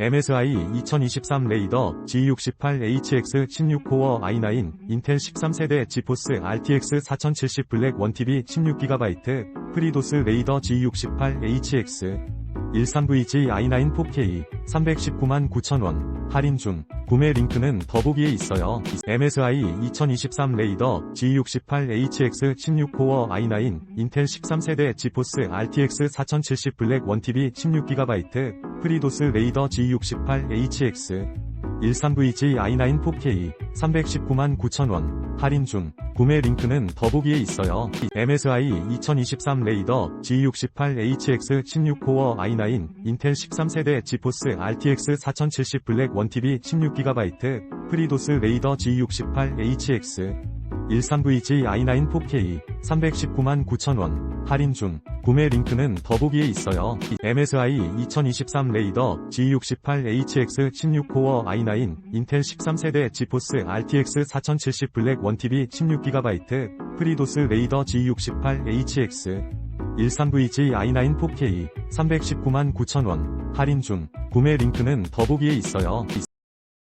MSI 2023 레이더 G68HX 16코어 i9 인텔 13세대 지포스 RTX 4070 블랙 1TB 16GB 프리도스 레이더 G68HX 13VG i9 4K 319만 9천원 할인 중 구매 링크는 더보기에 있어요. MSI 2023 레이더 G68HX 16코어 i9 인텔 13세대 지포스 RTX 4070 블랙 1TB 16GB 프리도스 레이더 G68HX 13VG i9 4K 319만 9천원 할인 중 구매 링크는 더보기에 있어요. MSI 2023 레이더 G68HX 16코어 i9 인텔 13세대 지포스 RTX 4070 블랙 1TB 16GB 프리도스 레이더 G68HX 13VG i9 4K 319만 9천원 할인 중 구매 링크는 더보기에 있어요. MSI 2023 레이더 G68HX 16코어 i9 인텔 13세대 지포스 RTX 4070 블랙 1TB 16GB 프리도스 레이더 G68HX 13VG i9 4K 319만 9천원 할인 중 구매 링크는 더보기에 있어요.